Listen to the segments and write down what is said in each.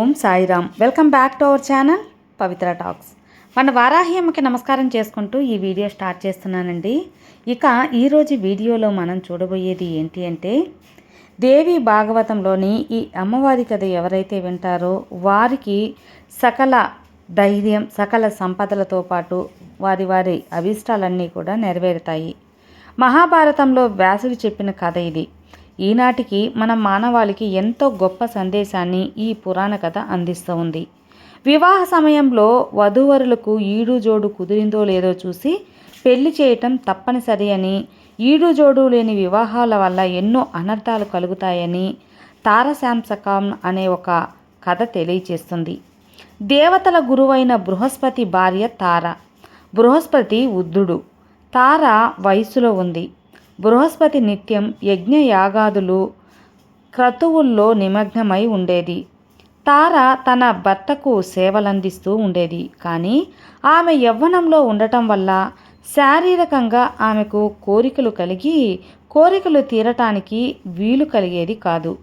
Om Sairam. Welcome back to our channel Pavitra talks. మన వారాహి అమ్మకి నమస్కారం చేసుకుంటూ ఈ వీడియో స్టార్ట్ చేస్తున్నానండి. ఇక ఈరోజు వీడియోలో మనం చూడబోయేది ఏంటి అంటే దేవి భాగవతంలోని ఈ అమ్మవారి కథ ఎవరైతే వింటారో వారికి సకల ధైర్యం సకల సంపదలతో పాటు వారి వారి అభిష్టాలన్నీ కూడా నెరవేరుతాయి. మహాభారతంలో వ్యాసుడు చెప్పిన కథ ఇది. ఈనాటికి మన మానవాళికి ఎంతో గొప్ప సందేశాన్ని ఈ పురాణ కథ అందిస్తూ ఉంది. వివాహ సమయంలో వధూవరులకు ఈడు జోడు కుదిరిందో లేదో చూసి పెళ్ళి చేయటం తప్పనిసరి అని ఈడు జోడు లేని వివాహాల వల్ల ఎన్నో అనర్థాలు కలుగుతాయని తారశాంసకం అనే ఒక కథ తెలియచేస్తుంది. దేవతల గురువైన బృహస్పతి భార్య తార. బృహస్పతి ఉద్ధుడు తార వయసులో ఉంది. బృహస్పతి నిత్యం యజ్ఞయాగాదులు క్రతువుల్లో నిమగ్నమై ఉండేది. తార తన భర్తకు సేవలందిస్తూ ఉండేది. కానీ ఆమె యవ్వనంలో ఉండటం వల్ల శారీరకంగా ఆమెకు కోరికలు కలిగి కోరికలు తీరటానికి వీలు కలిగేది కాదు.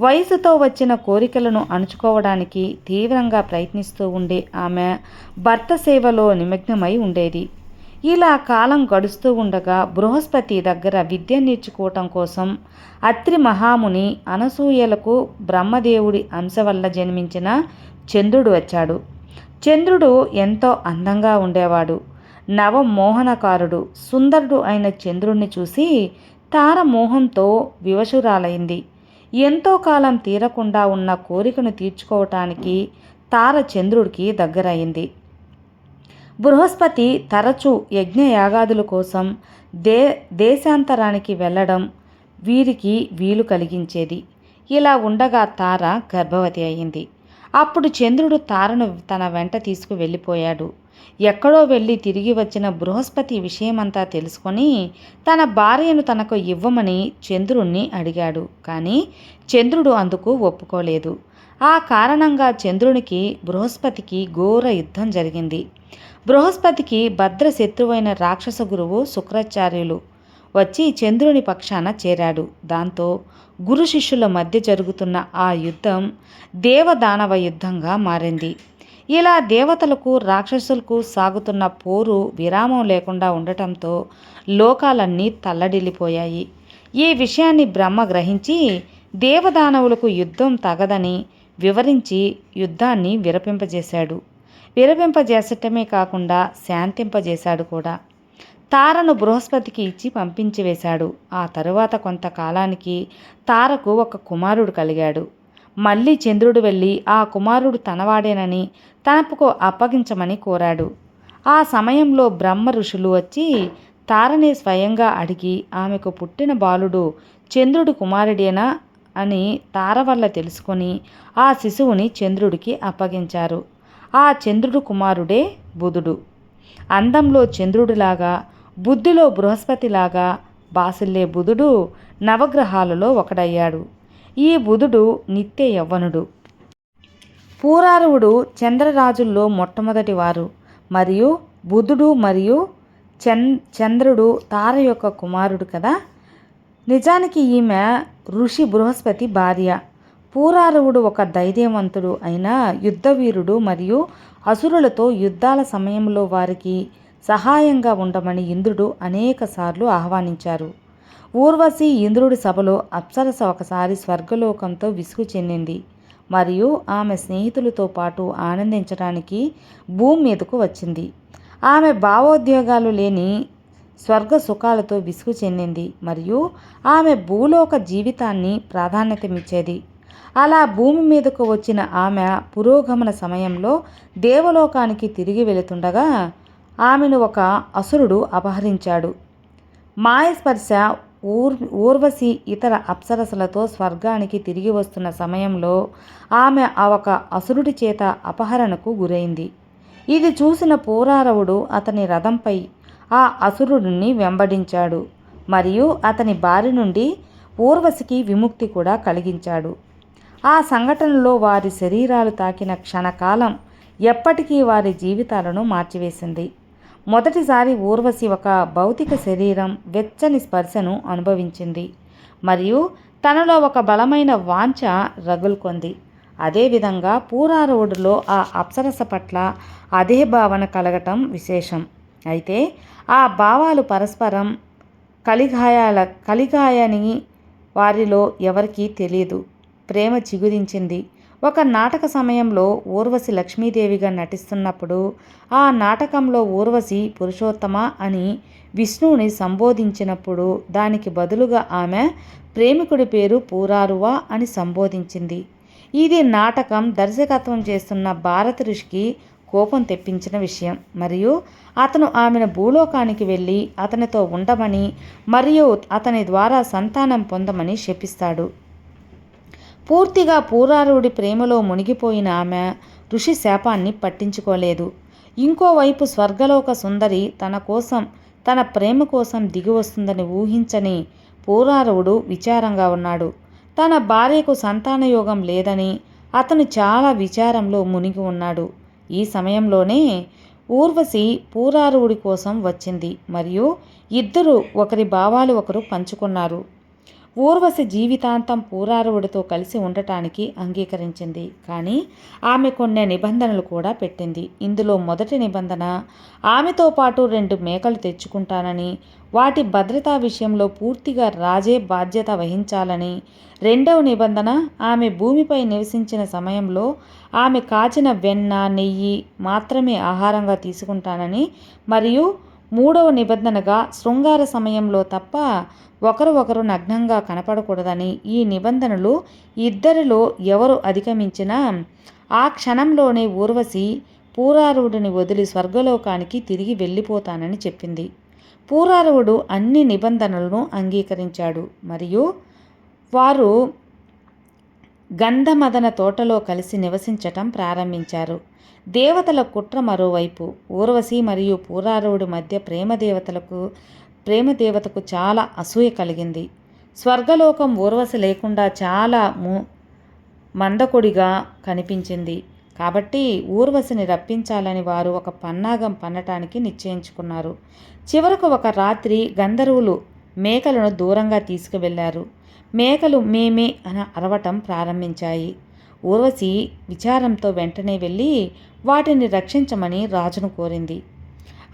వయసుతో వచ్చిన కోరికలను అణుచుకోవడానికి తీవ్రంగా ప్రయత్నిస్తూ ఉండే ఆమె భర్త సేవలో నిమగ్నమై ఉండేది. ఇలా కాలం గడుస్తూ ఉండగా బృహస్పతి దగ్గర విద్య నేర్చుకోవటం కోసం అత్రి మహాముని అనసూయలకు బ్రహ్మదేవుడి అంశ వల్ల జన్మించిన చంద్రుడు వచ్చాడు. చంద్రుడు ఎంతో అందంగా ఉండేవాడు. నవమోహనకారుడు సుందరుడు అయిన చంద్రుణ్ణి చూసి తారమోహంతో వివశురాలైంది ఎంతో కాలం తీరకుండా ఉన్న కోరికను తీర్చుకోవటానికి తార చంద్రుడికి దగ్గరైంది బృహస్పతి తరచూ యజ్ఞయాగాదుల కోసం దే దేశాంతరానికి వెళ్ళడం వీరికి వీలు కలిగించేది. ఇలా ఉండగా తార గర్భవతి అయింది. అప్పుడు చంద్రుడు తారను తన వెంట తీసుకు వెళ్ళిపోయాడు. ఎక్కడో వెళ్ళి తిరిగి వచ్చిన బృహస్పతి విషయమంతా తెలుసుకొని తన భార్యను తనకు ఇవ్వమని చంద్రుణ్ణి అడిగాడు. కానీ చంద్రుడు అందుకు ఒప్పుకోలేదు. ఆ కారణంగా చంద్రునికి బృహస్పతికి ఘోర యుద్ధం జరిగింది. బృహస్పతికి భద్ర శత్రువైన రాక్షస గురువు శుక్రాచార్యులు వచ్చి చంద్రుని పక్షాన చేరాడు. దాంతో గురు శిష్యుల మధ్య జరుగుతున్న ఆ యుద్ధం దేవదానవ యుద్ధంగా మారింది. ఇలా దేవతలకు రాక్షసులకు సాగుతున్న పోరు విరామం లేకుండా ఉండటంతో లోకాలన్నీ తల్లడిల్లిపోయాయి. ఈ విషయాన్ని బ్రహ్మ గ్రహించి దేవదానవులకు యుద్ధం తగదని వివరించి యుద్ధాన్ని విరపింపజేశాడు విరవింపజేసటమే కాకుండా శాంతింపజేశాడు కూడా. తారను బృహస్పతికి ఇచ్చి పంపించి వేశాడు ఆ తరువాత కొంతకాలానికి తారకు ఒక కుమారుడు కలిగాడు. మళ్ళీ చంద్రుడు వెళ్ళి ఆ కుమారుడు తనవాడేనని తనపుకు అప్పగించమని కోరాడు. ఆ సమయంలో బ్రహ్మ ఋషులు వచ్చి తారని స్వయంగా అడిగి ఆమెకు పుట్టిన బాలుడు చంద్రుడు కుమారుడేనా అని తార వల్ల తెలుసుకొని ఆ శిశువుని చంద్రుడికి అప్పగించారు. ఆ చంద్రుడు కుమారుడే బుధుడు. అందంలో చంద్రుడిలాగా బుద్ధిలో బృహస్పతిలాగా బాసిల్లే బుధుడు నవగ్రహాలలో ఒకడయ్యాడు. ఈ బుధుడు నిత్య యవ్వనుడు. పూరారువుడు చంద్రరాజుల్లో మొట్టమొదటి వారు. మరియు బుధుడు మరియు చం చంద్రుడు తార యొక్క కుమారుడు కదా? నిజానికి ఈమె ఋషి బృహస్పతి భార్య. పూరారవుడు ఒక ధైర్యవంతుడు అయిన యుద్ధవీరుడు మరియు అసురులతో యుద్ధాల సమయంలో వారికి సహాయంగా ఉండమని ఇంద్రుడు అనేకసార్లు ఆహ్వానించారు. ఊర్వశి ఇంద్రుడి సభలో అప్సరస ఒకసారి స్వర్గలోకంతో విసుగు చెందింది మరియు ఆమె స్నేహితులతో పాటు ఆనందించడానికి భూమి మీదకు వచ్చింది. ఆమె భావోద్వేగాలు లేని స్వర్గ సుఖాలతో విసుగు చెందింది మరియు ఆమె భూలోక జీవితాన్ని ప్రాధాన్యతమిచ్చేది. అలా భూమి మీదకు వచ్చిన ఆమె పురోగమన సమయంలో దేవలోకానికి తిరిగి వెళుతుండగా ఆమెను ఒక అసురుడు అపహరించాడు. మాయస్పర్శ ఊర్ ఊర్వశి ఇతర అప్సరసలతో స్వర్గానికి తిరిగి వస్తున్న సమయంలో ఆమె ఆ ఒక అసురుడి చేత అపహరణకు గురైంది. ఇది చూసిన పూరారవుడు అతని రథంపై ఆ అసురుడిని వెంబడించాడు. మరియు అతని బారి నుండి ఊర్వశికి విముక్తి కూడా కలిగించాడు. ఆ సంఘటనలో వారి శరీరాలు తాకిన క్షణకాలం ఎప్పటికీ వారి జీవితాలను మార్చివేసింది. మొదటిసారి ఊర్వశి ఒక భౌతిక శరీరం వెచ్చని స్పర్శను అనుభవించింది. మరియు తనలో ఒక బలమైన వాంఛ రగులుకొంది. అదేవిధంగా పూరారువుడిలో ఆ అప్సరస పట్ల అదే భావన కలగటం విశేషం. అయితే ఆ భావాలు పరస్పరం కలిగాయాల కలిగాయని వారిలో ఎవరికీ తెలియదు ప్రేమ చిగురించింది. ఒక నాటక సమయంలో ఊర్వశి లక్ష్మీదేవిగా నటిస్తున్నప్పుడు ఆ నాటకంలో ఊర్వశి పురుషోత్తమ అని విష్ణువుని సంబోధించినప్పుడు దానికి బదులుగా ఆమె ప్రేమికుడి పేరు పూరారువా అని సంబోధించింది. ఇది నాటకం దర్శకత్వం చేస్తున్న భారత ఋషికి కోపం తెప్పించిన విషయం. మరియు అతను ఆమెను భూలోకానికి వెళ్ళి అతనితో ఉండమని మరియు అతని ద్వారా సంతానం పొందమని శపిస్తాడు. పూర్తిగా పూరారుడి ప్రేమలో మునిగిపోయిన ఆమె ఋషి శాపాన్ని పట్టించుకోలేదు. ఇంకోవైపు స్వర్గలోక సుందరి తన కోసం తన ప్రేమ కోసం దిగి వస్తుందని ఊహించని పూరారవుడు విచారంగా ఉన్నాడు. తన భార్యకు సంతానయోగం లేదని అతను చాలా విచారంలో మునిగి ఉన్నాడు. ఈ సమయంలోనే ఊర్వశి పూరారువుడి కోసం వచ్చింది. మరియు ఇద్దరు ఒకరి భావాలు ఒకరు పంచుకున్నారు. ఊర్వశి జీవితాంతం పూరారువుడితో కలిసి ఉండటానికి అంగీకరించింది. కానీ ఆమె కొన్ని నిబంధనలు కూడా పెట్టింది. ఇందులో మొదటి నిబంధన ఆమెతో పాటు రెండు మేకలు తెచ్చుకుంటానని వాటి భద్రతా విషయంలో పూర్తిగా రాజే బాధ్యత వహించాలని. రెండవ నిబంధన ఆమె భూమిపై నివసించిన సమయంలో ఆమె కాచిన వెన్న నెయ్యి మాత్రమే ఆహారంగా తీసుకుంటానని మరియు మూడవ నిబంధనగా శృంగార సమయంలో తప్ప ఒకరు ఒకరు నగ్నంగా కనపడకూడదని ఈ నిబంధనలు ఇద్దరిలో ఎవరు అధిగమించినా ఆ క్షణంలోనే ఊర్వశి పూరారువుడిని వదిలి స్వర్గలోకానికి తిరిగి వెళ్ళిపోతానని చెప్పింది. పూరారువుడు అన్ని నిబంధనలను అంగీకరించాడు. మరియు వారు గంధమదన తోటలో కలిసి నివసించటం ప్రారంభించారు. దేవతల కుట్ర మరోవైపు. ఊర్వశి మరియు పూరారువుడి మధ్య ప్రేమదేవతలకు ప్రేమదేవతకు చాలా అసూయ కలిగింది. స్వర్గలోకం ఊర్వశి లేకుండా చాలా ము మందకొడిగా కనిపించింది. కాబట్టి ఊర్వశిని రప్పించాలని వారు ఒక పన్నాగం పన్నటానికి నిశ్చయించుకున్నారు. చివరకు ఒక రాత్రి గంధర్వులు మేకలను దూరంగా తీసుకువెళ్ళారు. మేకలు మేమే అని అరవటం ప్రారంభించాయి. ఊర్వశి విచారంతో వెంటనే వెళ్ళి వాటిని రక్షించమని రాజును కోరింది.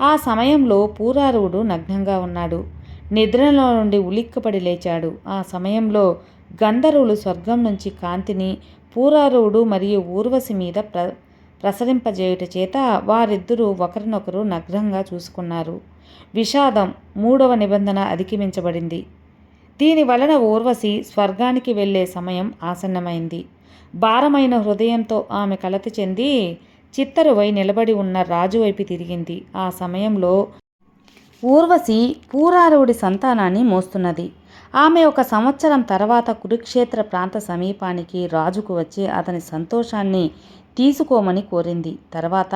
ఆ సమయంలో పూరారువుడు నగ్నంగా ఉన్నాడు. నిద్రలో నుండి ఉలిక్కపడి లేచాడు. ఆ సమయంలో గంధర్వులు స్వర్గం నుంచి కాంతిని పూరారువుడు మరియు ఊర్వశి మీద ప్ర ప్రసరింపజేయుట చేత వారిద్దరూ ఒకరినొకరు నగ్నంగా చూసుకున్నారు. విషాదం మూడవ నిబంధన అధిగమించబడింది. దీని వలన ఊర్వశి స్వర్గానికి వెళ్ళే సమయం ఆసన్నమైంది. భారమైన హృదయంతో ఆమె కలత చెంది చిత్తరువై నిలబడి ఉన్న రాజు వైపు తిరిగింది. ఆ సమయంలో ఊర్వశి పూరారువుడి సంతానాన్ని మోస్తున్నది. ఆమె ఒక సంవత్సరం తర్వాత కురుక్షేత్ర ప్రాంత సమీపానికి రాజుకు వచ్చి అతని సంతోషాన్ని తీసుకోమని కోరింది. తర్వాత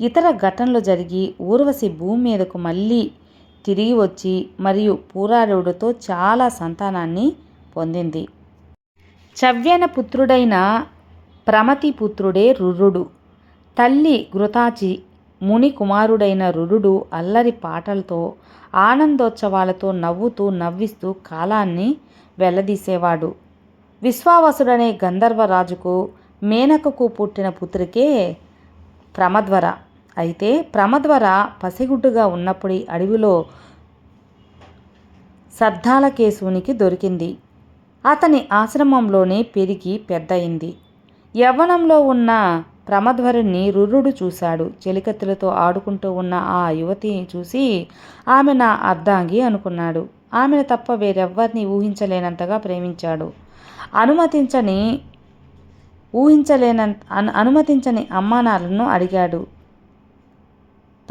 ఇతర ఘటనలు జరిగి ఊర్వశి భూమి మీదకు మళ్ళీ తిరిగి వచ్చి మరియు పూరారుడితో చాలా సంతానాన్ని పొందింది. చవ్యన పుత్రుడైన ప్రమతి పుత్రుడే రురుడు. తల్లి గృతాచి ముని కుమారుడైన రురుడు అల్లరి పాటలతో ఆనందోత్సవాలతో నవ్వుతూ నవ్విస్తూ కాలాన్ని వెల్లదీసేవాడు విశ్వావసుడనే గంధర్వరాజుకు మేనకకు పుట్టిన పుత్రికే ప్రమద్వర. అయితే ప్రమద్వర పసిగుడ్డుగా ఉన్నప్పుడు అడవిలో సద్దాలకేశవునికి దొరికింది. అతని ఆశ్రమంలోనే పెరిగి పెద్దయింది. యవ్వనంలో ఉన్న ప్రమధ్వరుణ్ణి రురుడు చూశాడు. చెలికత్తులతో ఆడుకుంటూ ఉన్న ఆ యువతిని చూసి ఆమె నా అర్ధాంగి అనుకున్నాడు. ఆమెను తప్ప వేరెవ్వరిని ఊహించలేనంతగా ప్రేమించాడు. అనుమతించని ఊహించలేనంత అనుమతించని అమ్మానాలను అడిగాడు.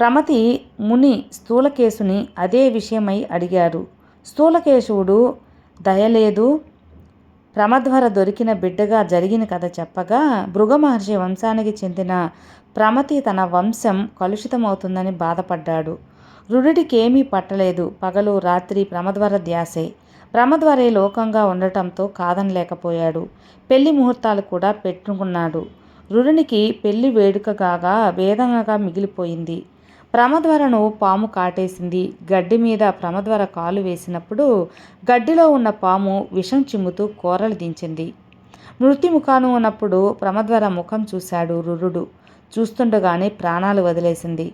ప్రమతి ముని స్థూలకేశుని అదే విషయమై అడిగాడు. స్థూలకేశవుడు దయలేదు ప్రమధ్వర దొరికిన బిడ్డగా జరిగిన కథ చెప్పగా భృగమహర్షి వంశానికి చెందిన ప్రమతి తన వంశం కలుషితమవుతుందని బాధపడ్డాడు. రుడికేమీ పట్టలేదు పగలు రాత్రి ప్రమద్వర ధ్యాసే. ప్రమద్వరే లోకంగా ఉండటంతో కాదనలేకపోయాడు. పెళ్ళి ముహూర్తాలు కూడా పెట్టుకున్నాడు. రుడినికి పెళ్ళి వేడుకగా వేదనగా మిగిలిపోయింది. ప్రమద్వరను పాము కాటేసింది. గడ్డి మీద ప్రమద్వర కాలు వేసినప్పుడు గడ్డిలో ఉన్న పాము విషం చిమ్ముతూ కూరలు దించింది. మృత్యుముఖాను ఉన్నప్పుడు ప్రమద్వర ముఖం చూశాడు రురుడు. చూస్తుండగానే ప్రాణాలు వదిలేసింది.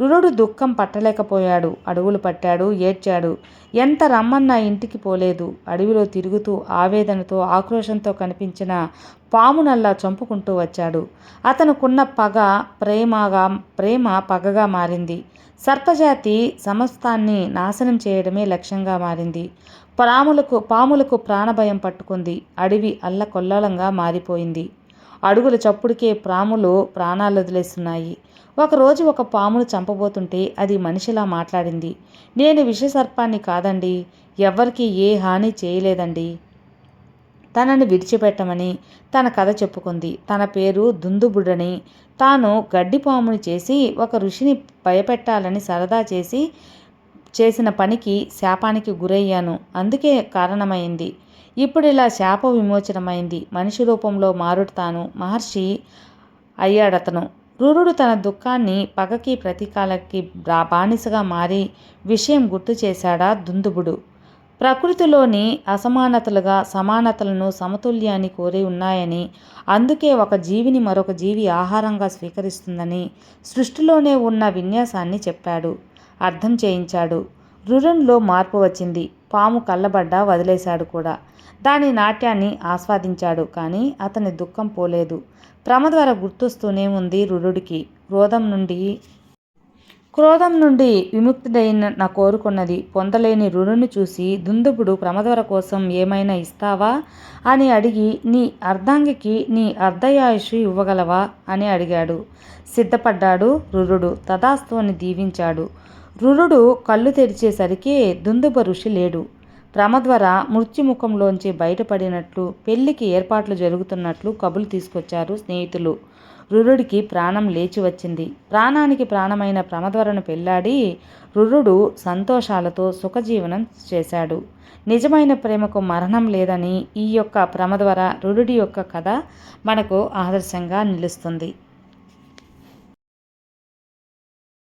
రురుడు దుఃఖం పట్టలేకపోయాడు. అడుగులు పట్టాడు ఏడ్చాడు. ఎంత రమ్మన్నా ఇంటికి పోలేదు. అడవిలో తిరుగుతూ ఆవేదనతో ఆక్రోషంతో కనిపించిన పామునల్లా చంపుకుంటూ వచ్చాడు. అతనుకున్న పగ ప్రేమగా ప్రేమ పగగా మారింది. సర్పజాతి సమస్తాన్ని నాశనం చేయడమే లక్ష్యంగా మారింది. పాములకు పాములకు ప్రాణభయం పట్టుకుంది. అడవి అల్లకొల్లోలంగా మారిపోయింది. అడుగుల చప్పుడుకే పాములు ప్రాణాలు వదిలేస్తున్నాయి. ఒకరోజు ఒక పామును చంపబోతుంటే అది మనిషిలా మాట్లాడింది. నేను విషసర్పాన్ని కాదండి ఎవరికి ఏ హాని చేయలేదండి. తనని విడిచిపెట్టమని తన కథ చెప్పుకుంది. తన పేరు దుందుబుడని తాను గడ్డిపాముని చేసి ఒక ఋషిని భయపెట్టాలని సరదా చేసి చేసిన పనికి శాపానికి గురయ్యాను. అందుకే కారణమైంది. ఇప్పుడు ఇలా శాప విమోచనమైంది. మనిషి రూపంలో మారుతాను మహర్షి అయ్యాడతను. రురుడు తన దుఃఖాన్ని పగకి ప్రతీకాలకి బానిసగా మారి విషయం గుర్తు చేశాడా దుందుబుడు. ప్రకృతిలోని అసమానతలుగా సమానతలను సమతుల్యాన్ని కోరి ఉన్నాయని అందుకే ఒక జీవిని మరొక జీవి ఆహారంగా స్వీకరిస్తుందని సృష్టిలోనే ఉన్న విన్యాసాన్ని చెప్పాడు. అర్థం చేయించాడు. రురున్లో మార్పు వచ్చింది. పాము కళ్ళబడ్డా వదిలేశాడు కూడా. దాని నాట్యాన్ని ఆస్వాదించాడు కానీ అతని దుఃఖం పోలేదు. ప్రమద్వర గుర్తొస్తూనే ఉంది రురుడికి. క్రోధం నుండి క్రోధం నుండి విముక్తుడైన నా కోరుకున్నది పొందలేని రుణుని చూసి దుందుపుడు ప్రమదవర కోసం ఏమైనా ఇస్తావా? అని అడిగి నీ అర్ధాంగికి నీ అర్ధయాయుషు ఇవ్వగలవా? అని అడిగాడు. సిద్ధపడ్డాడు రురుడు తదాస్తు అని దీవించాడు. రురుడు కళ్ళు తెరిచేసరికి దుందుబ ఋషి లేడు. ప్రమద్వర మృత్యుముఖంలోంచి బయటపడినట్లు పెళ్ళికి ఏర్పాట్లు జరుగుతున్నట్లు కబులు తీసుకొచ్చారు స్నేహితులు. రురుడికి ప్రాణం లేచి వచ్చింది. ప్రాణానికి ప్రాణమైన ప్రమద్వరను పెళ్ళాడి రురుడు సంతోషాలతో సుఖజీవనం చేశాడు. నిజమైన ప్రేమకు మరణం లేదని ఈ యొక్క ప్రమద్వర రురుడి యొక్క కథ మనకు ఆదర్శంగా నిలుస్తుంది.